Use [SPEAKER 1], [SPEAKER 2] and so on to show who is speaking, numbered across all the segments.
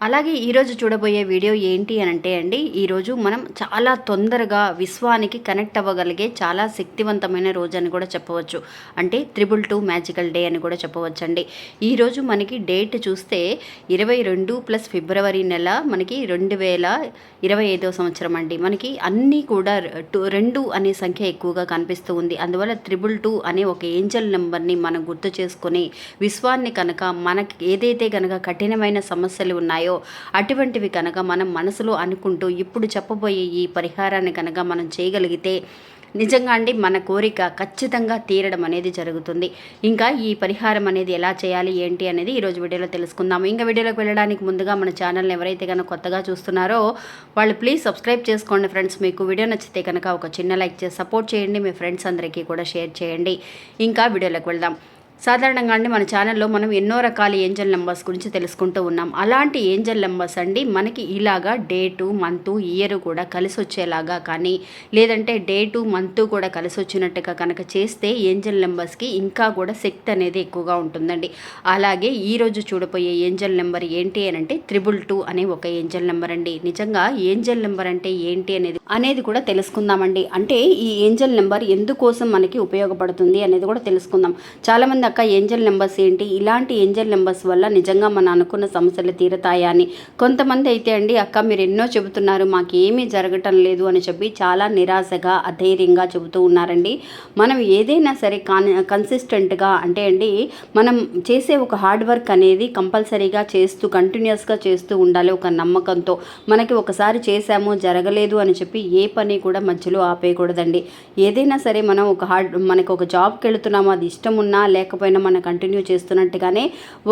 [SPEAKER 1] అలాగే ఈరోజు చూడబోయే వీడియో ఏంటి అని అంటే అండి ఈరోజు మనం చాలా తొందరగా విశ్వానికి కనెక్ట్ అవ్వగలిగే చాలా శక్తివంతమైన రోజు అని కూడా చెప్పవచ్చు. అంటే త్రిబుల్ టూ మ్యాజికల్ డే అని కూడా చెప్పవచ్చు అండి ఈరోజు మనకి డేట్ చూస్తే ఇరవై రెండు ప్లస్ ఫిబ్రవరి నెల మనకి రెండు వేల ఇరవై ఐదో సంవత్సరం అండి. మనకి అన్నీ కూడా టూ రెండు అనే సంఖ్య ఎక్కువగా కనిపిస్తూ ఉంది. అందువల్ల త్రిబుల్ టూ అనే ఒక ఏంజల్ నెంబర్ని మనం గుర్తు చేసుకొని విశ్వాన్ని కనుక మనకి ఏదైతే కనుక కఠినమైన సమస్యలు ఉన్నాయో అటువంటివి కనుక మనం మనసులో అనుకుంటూ ఇప్పుడు చెప్పబోయే ఈ పరిహారాన్ని కనుక మనం చేయగలిగితే నిజంగా అండి మన కోరిక ఖచ్చితంగా తీరడం అనేది జరుగుతుంది. ఇంకా ఈ పరిహారం అనేది ఎలా చేయాలి ఏంటి అనేది ఈరోజు వీడియోలో తెలుసుకుందాం ఇంకా వీడియోలోకి వెళ్ళడానికి ముందుగా మన ఛానల్ని ఎవరైతే కనుక కొత్తగా చూస్తున్నారో వాళ్ళు ప్లీజ్ సబ్స్క్రైబ్ చేసుకోండి ఫ్రెండ్స్. మీకు వీడియో నచ్చితే కనుక ఒక చిన్న లైక్ చేసి సపోర్ట్ చేయండి. మీ ఫ్రెండ్స్ అందరికీ కూడా షేర్ చేయండి. ఇంకా వీడియోలోకి వెళ్దాం. సాధారణంగా అండి మన ఛానల్లో మనం ఎన్నో రకాల ఏంజల్ నెంబర్స్ గురించి తెలుసుకుంటూ ఉన్నాం. అలాంటి ఏంజల్ నెంబర్స్ అండి మనకి ఇలాగా డేటు మంత్ ఇయర్ కూడా కలిసి వచ్చేలాగా కానీ లేదంటే డేటు మంత్ కూడా కలిసి వచ్చినట్టుగా కనుక చేస్తే ఏంజల్ నెంబర్స్కి ఇంకా కూడా శక్తి అనేది ఎక్కువగా ఉంటుందండి. అలాగే ఈరోజు చూడబోయే ఏంజల్ నెంబర్ ఏంటి అని అంటే త్రిబుల్ టూ అనే ఒక ఏంజల్ నెంబర్ అండి. నిజంగా ఏంజల్ నెంబర్ అంటే ఏంటి అనేది అనేది కూడా తెలుసుకుందామండి. అంటే ఈ ఏంజల్ నెంబర్ ఎందుకోసం మనకి ఉపయోగపడుతుంది అనేది కూడా తెలుసుకుందాం. చాలామంది అక్క ఏంజల్ నెంబర్స్ ఏంటి? ఇలాంటి ఏంజల్ నెంబర్స్ వల్ల నిజంగా మనం అనుకున్న సమస్యలు తీరతాయా అని కొంతమంది అయితే అండి అక్క మీరు ఎన్నో చెబుతున్నారు మాకేమీ జరగటం లేదు అని చెప్పి చాలా నిరాశగా అధైర్యంగా చెబుతూ ఉన్నారండి. మనం ఏదైనా సరే కాన్ కన్సిస్టెంట్గా అంటే అండి మనం చేసే ఒక హార్డ్ వర్క్ అనేది కంపల్సరీగా చేస్తూ కంటిన్యూస్గా చేస్తూ ఉండాలి ఒక నమ్మకంతో. మనకి ఒకసారి చేశాము జరగలేదు అని చెప్పి ఏ పని కూడా మధ్యలో ఆపేయకూడదండి. ఏదైనా సరే మనం ఒక హార్డ్ మనకు ఒక జాబ్కి వెళుతున్నాము అది ఇష్టం ఉన్నా లేకపోయినా మనం కంటిన్యూ చేస్తున్నట్టుగానే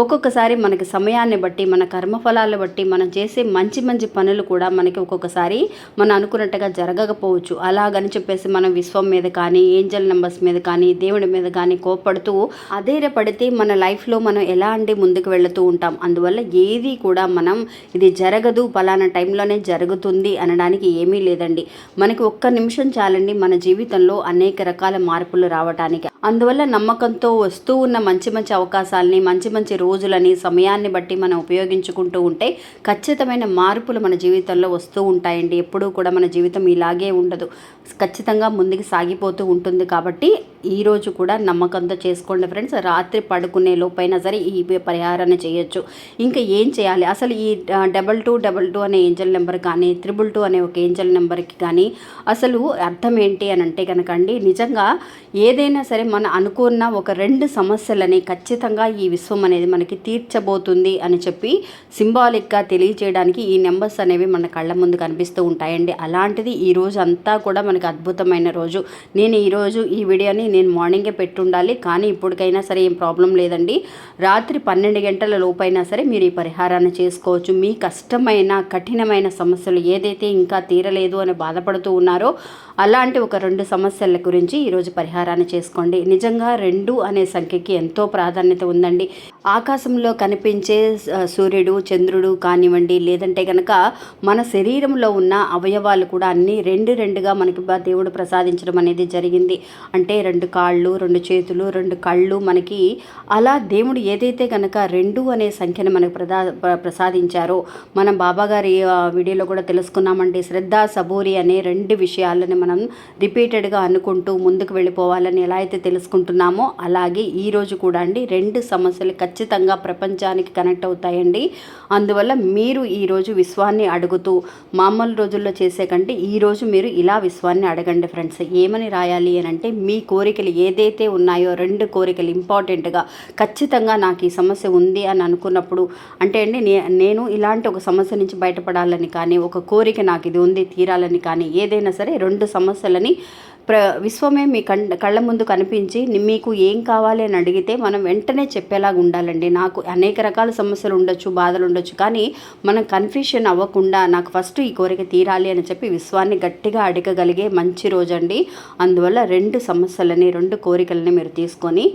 [SPEAKER 1] ఒక్కొక్కసారి మనకి సమయాన్ని బట్టి మన కర్మఫలాలను బట్టి మనం చేసే మంచి మంచి పనులు కూడా మనకి ఒక్కొక్కసారి మనం అనుకున్నట్టుగా జరగకపోవచ్చు. అలాగని చెప్పేసి మనం విశ్వం మీద కానీ ఏంజల్ నెంబర్స్ మీద కానీ దేవుడి మీద కానీ కోపడుతూ అధైర్యపడితే మన లైఫ్లో మనం ఎలా అంటే ముందుకు వెళుతూ ఉంటాం. అందువల్ల ఏది కూడా మనం ఇది జరగదు పలానా టైంలోనే జరుగుతుంది అనడానికి ఏమీ లేదండి. మనకి ఒక్క నిమిషం చాలండి మన జీవితంలో అనేక రకాల మార్పులు రావటానికి. అందువల్ల నమ్మకంతో వస్తూ ఉన్న మంచి మంచి అవకాశాలని మంచి మంచి రోజులని సమయాన్ని బట్టి మనం ఉపయోగించుకుంటూ ఉంటే ఖచ్చితమైన మార్పులు మన జీవితంలో వస్తూ ఉంటాయండి. ఎప్పుడూ కూడా మన జీవితం ఇలాగే ఉండదు. ఖచ్చితంగా ముందుకు సాగిపోతూ ఉంటుంది కాబట్టి ఈరోజు కూడా నమ్మకంతో చేసుకోండి ఫ్రెండ్స్. రాత్రి పడుకునే లోపైనా సరే ఈ పరిహారాన్ని చేయొచ్చు. ఇంకా ఏం చేయాలి? అసలు ఈ డబల్ టూ డబల్ టూ అనే ఏంజల్ నెంబర్ కానీ త్రిబుల్ టూ అనే ఒక ఏంజల్ నెంబర్కి కానీ అసలు అర్థం ఏంటి అని అంటే కనుక అండి నిజంగా ఏదైనా సరే మనం అనుకున్న ఒక రెండు సమస్యలని ఖచ్చితంగా ఈ విశ్వం అనేది మనకి తీర్చబోతుంది అని చెప్పి సింబాలిక్గా తెలియజేయడానికి ఈ నెంబర్స్ అనేవి మన కళ్ళ ముందు కనిపిస్తూ ఉంటాయండి. అలాంటిది ఈ రోజు అంతా కూడా మనకి అద్భుతమైన రోజు. నేను ఈరోజు ఈ వీడియోని నేను మార్నింగే పెట్టుండాలి కానీ ఇప్పటికైనా సరే ఏం ప్రాబ్లం లేదండి. రాత్రి పన్నెండు గంటల లోపైనా సరే మీరు ఈ పరిహారాన్ని చేసుకోవచ్చు. మీ కష్టమైన కఠినమైన సమస్యలు ఏదైతే ఇంకా తీరలేదు అని బాధపడుతూ ఉన్నారో అలాంటి ఒక రెండు సమస్యల గురించి ఈరోజు పరిహారాన్ని చేసుకోండి. నిజంగా రెండు అనే సంఖ్యకి ఎంతో ప్రాధాన్యత ఉందండి. ఆకాశంలో కనిపించే సూర్యుడు చంద్రుడు కానివ్వండి లేదంటే కనుక మన శరీరంలో ఉన్న అవయవాలు కూడా అన్నీ రెండు రెండుగా మనకి దేవుడు ప్రసాదించడం అనేది జరిగింది. అంటే రెండు కాళ్ళు రెండు చేతులు రెండు కళ్ళు మనకి అలా దేవుడు ఏదైతే కనుక రెండు అనే సంఖ్యను మనకు ప్రదా ప్రసాదించారో మనం బాబాగారి వీడియోలో కూడా తెలుసుకున్నామండి. శ్రద్ధ సబూరి అనే రెండు విషయాలని మనం రిపీటెడ్గా అనుకుంటూ ముందుకు వెళ్ళిపోవాలని ఎలా అయితే తెలుసుకుంటున్నామో అలాగే ఈరోజు కూడా అండి రెండు సమస్యలు ఖచ్చితంగా ప్రపంచానికి కనెక్ట్ అవుతాయండి. అందువల్ల మీరు ఈరోజు విశ్వాన్ని అడుగుతూ మామూలు రోజుల్లో చేసే కంటే ఈరోజు మీరు ఇలా విశ్వాన్ని అడగండి ఫ్రెండ్స్. ఏమని రాయాలి అని అంటే మీ కోరిక కోరికలు ఏదైతే ఉన్నాయో రెండు కోరికలు ఇంపార్టెంట్గా ఖచ్చితంగా నాకు ఈ సమస్య ఉంది అని అనుకున్నప్పుడు అంటే అండి నేను ఇలాంటి ఒక సమస్య నుంచి బయటపడాలని కానీ ఒక కోరిక నాకు ఇది ఉంది తీరాలని కానీ ఏదైనా సరే రెండు సమస్యలని ప్ర విశ్వమే మీ కం కళ్ళ ముందు కనిపించి మీకు ఏం కావాలి అని అడిగితే మనం వెంటనే చెప్పేలాగా ఉండాలండి. నాకు అనేక రకాల సమస్యలు ఉండొచ్చు బాధలు ఉండొచ్చు కానీ మనం కన్ఫ్యూషన్ అవ్వకుండా నాకు ఫస్ట్ ఈ కోరిక తీరాలి అని చెప్పి విశ్వాన్ని గట్టిగా అడగగలిగే మంచి రోజండి. అందువల్ల రెండు సమస్యలని రెండు కోరికలని మీరు తీసుకొని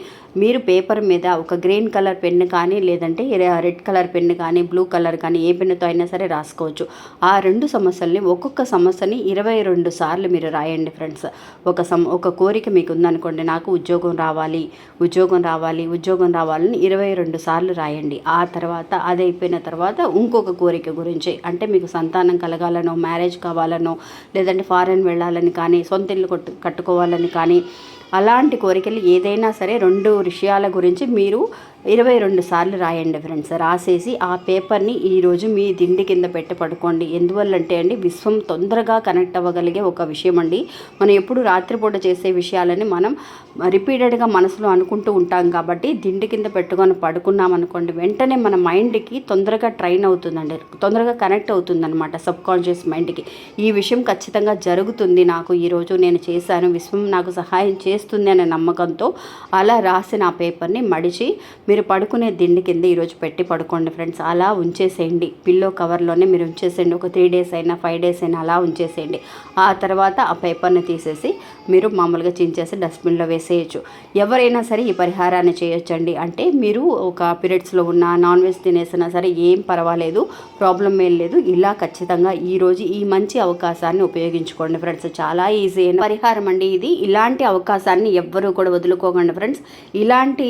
[SPEAKER 1] మీరు పేపర్ మీద ఒక గ్రీన్ కలర్ పెన్ను కానీ లేదంటే రెడ్ కలర్ పెన్ను కానీ బ్లూ కలర్ కానీ ఏ పెన్నుతో అయినా సరే రాసుకోవచ్చు. ఆ రెండు సమస్యల్ని ఒక్కొక్క సమస్యని ఇరవై రెండు సార్లు మీరు రాయండి ఫ్రెండ్స్. ఒక సమ ఒక కోరిక మీకు ఉందనుకోండి నాకు ఉద్యోగం రావాలి ఉద్యోగం రావాలి ఉద్యోగం రావాలని ఇరవై రెండు సార్లు రాయండి. ఆ తర్వాత అది అయిపోయిన తర్వాత ఇంకొక కోరిక గురించి అంటే మీకు సంతానం కలగాలనో మ్యారేజ్ కావాలనో లేదంటే ఫారెన్ వెళ్ళాలని కానీ సొంత ఇల్లు కొట్టు కట్టుకోవాలని కానీ అలాంటి కోరికలు ఏదైనా సరే రెండు విషయాల గురించి మీరు ఇరవై రెండు సార్లు రాయండి ఫ్రెండ్స్. రాసేసి ఆ పేపర్ని ఈరోజు మీ దిండి కింద పెట్టి పడుకోండి. ఎందువల్లంటే అండి విశ్వం తొందరగా కనెక్ట్ అవ్వగలిగే ఒక విషయం అండి మనం ఎప్పుడు రాత్రిపూట చేసే విషయాలని మనం రిపీటెడ్గా మనసులో అనుకుంటూ ఉంటాం కాబట్టి దిండి కింద పెట్టుకొని పడుకున్నాం అనుకోండి వెంటనే మన మైండ్కి తొందరగా ట్రైన్ అవుతుందండి. తొందరగా కనెక్ట్ అవుతుందన్నమాట సబ్ కాన్షియస్ మైండ్కి. ఈ విషయం ఖచ్చితంగా జరుగుతుంది నాకు ఈరోజు నేను చేశాను. విశ్వం నాకు సహాయం చేస్తుంది అనే నమ్మకంతో అలా రాసిన ఆ పేపర్ని మడిచి మీరు పడుకునే దిండి కింద ఈరోజు పెట్టి పడుకోండి ఫ్రెండ్స్. అలా ఉంచేసేయండి. పిల్లో కవర్లోనే మీరు ఉంచేసేయండి. ఒక త్రీ డేస్ అయినా ఫైవ్ డేస్ అయినా అలా ఉంచేసేయండి. ఆ తర్వాత ఆ పేపర్ని తీసేసి మీరు మామూలుగా చించేసి డస్ట్బిన్లో వేసేయచ్చు. ఎవరైనా సరే ఈ పరిహారాన్ని చేయొచ్చండి. అంటే మీరు ఒక పీరియడ్స్లో ఉన్న నాన్ వెజ్ తినేసినా సరే ఏం పర్వాలేదు ప్రాబ్లం ఏం లేదు. ఇలా ఖచ్చితంగా ఈరోజు ఈ మంచి అవకాశాన్ని ఉపయోగించుకోండి ఫ్రెండ్స్. చాలా ఈజీ అయిన పరిహారం అండి ఇది. ఇలాంటి అవకాశాన్ని ఎవ్వరూ కూడా వదులుకోకండి ఫ్రెండ్స్. ఇలాంటి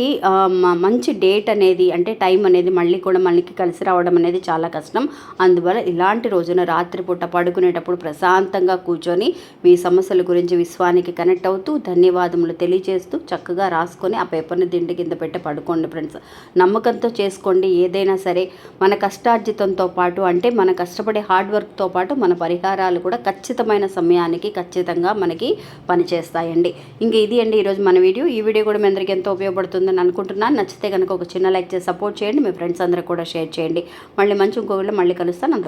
[SPEAKER 1] మంచి డేట్ అనేది అంటే టైం అనేది మళ్ళీ కూడా మనకి కలిసి రావడం అనేది చాలా కష్టం. అందువల్ల ఇలాంటి రోజున రాత్రిపూట పడుకునేటప్పుడు ప్రశాంతంగా కూర్చొని మీ సమస్యల గురించి విశ్వానికి కనెక్ట్ అవుతూ ధన్యవాదములు తెలియజేస్తూ చక్కగా రాసుకొని ఆ పేపర్ని దిండి కింద పెట్టి పడుకోండి ఫ్రెండ్స్. నమ్మకంతో చేసుకోండి ఏదైనా సరే మన కష్టార్జితంతో పాటు అంటే మన కష్టపడే హార్డ్ వర్క్తో పాటు మన పరిహారాలు కూడా ఖచ్చితమైన సమయానికి ఖచ్చితంగా మనకి పనిచేస్తాయండి. ఇంక ఇది అండి ఈరోజు మన వీడియో. ఈ వీడియో కూడా మీ అందరికీ ఎంతో ఉపయోగపడుతుందని అనుకుంటున్నాను. నచ్చితే కనుక ఒక చిన్న లైక్ చేసి సపోర్ట్ చేయండి. మీ ఫ్రెండ్స్ అందరూ కూడా షేర్ చేయండి. మళ్ళీ మంచి ఇంకొకళ్ళు మళ్ళీ కలుస్తాను. అందరూ